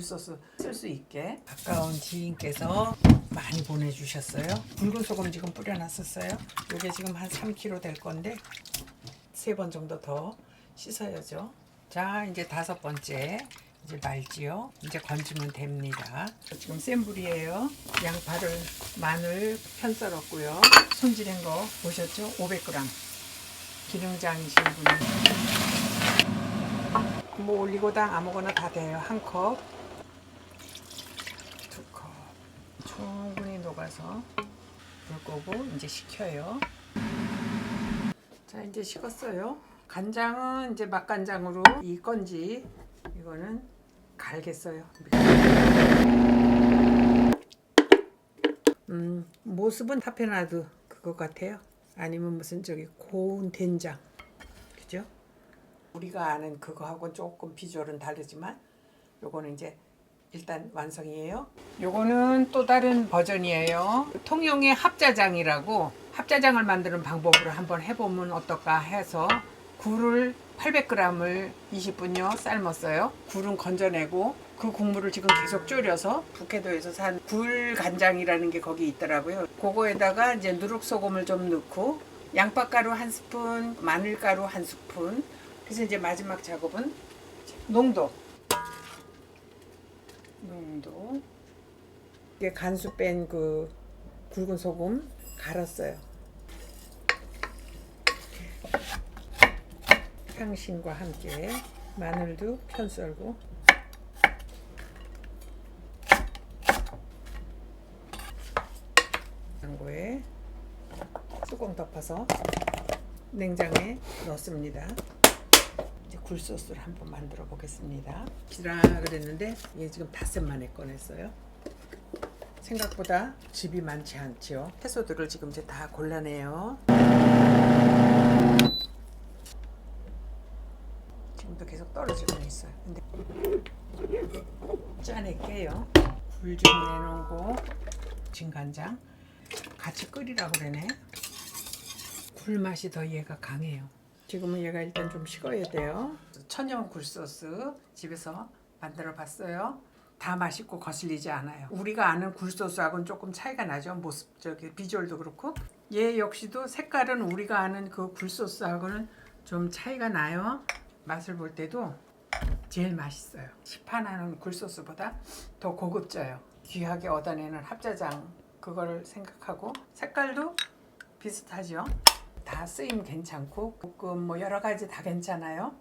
굴소스 쓸 수 있게 가까운 지인께서 많이 보내주셨어요. 붉은 소금 지금 뿌려놨었어요. 이게 지금 한 3kg 될 건데 세 번 정도 더 씻어야죠. 자 이제 다섯 번째 이제 말지요. 이제 건지면 됩니다. 지금 센 불이에요. 양파를 마늘 편 썰었고요. 손질한 거 보셨죠? 500g. 기능장이신 분이 뭐 올리고당 아무거나 다 돼요. 한 컵, 두 컵. 녹아서 불 끄고 이제 식혀요. 자 이제 식었어요. 간장은 이제 맛간장으로 이 건지 이거는 갈겠어요. 음 모습은 타페나드 그거 같아요. 아니면 무슨 저기 고운 된장 그죠? 우리가 아는 그거하고 조금 비주얼은 다르지만 요거는 이제 일단 완성이에요. 요거는 또 다른 버전이에요. 통영의 합자장이라고 합자장을 만드는 방법으로 한번 해보면 어떨까 해서 굴을 800g을 20분요 삶았어요. 굴은 건져내고 그 국물을 지금 계속 졸여서 북해도에서 산 굴 간장이라는 게 거기 있더라고요. 그거에다가 이제 누룩 소금을 좀 넣고 양파가루 한 스푼, 마늘가루 한 스푼. 그래서 이제 마지막 작업은 농도. 농도. 이게 간수 뺀 그 굵은 소금 갈았어요. 향신과 함께 마늘도 편 썰고 장고에 뚜껑 덮어서 냉장에 넣습니다. 이제 굴소스를 한번 만들어 보겠습니다. 지라 그랬는데 이게 지금 닷새 만에 꺼냈어요. 생각보다 집이 많지 않지요. 채소들을 지금 이제 다 골라내요. 지금도 계속 떨어지고 있어요. 근데 짜낼게요. 굴좀 내놓고 진간장 같이 끓이라고 그러네. 굴 맛이 더 얘가 강해요. 지금은 얘가 일단 좀 식어야 돼요. 천연 굴소스 집에서 만들어 봤어요. 다 맛있고 거슬리지 않아요. 우리가 아는 굴소스하고는 조금 차이가 나죠. 모습 저기 비주얼도 그렇고 얘 역시도 색깔은 우리가 아는 그 굴소스하고는 좀 차이가 나요. 맛을 볼 때도 제일 맛있어요. 시판하는 굴소스보다 더 고급져요. 귀하게 얻어내는 합자장 그거를 생각하고 색깔도 비슷하죠. 다 쓰임 괜찮고 볶음 뭐 여러 가지 다 괜찮아요.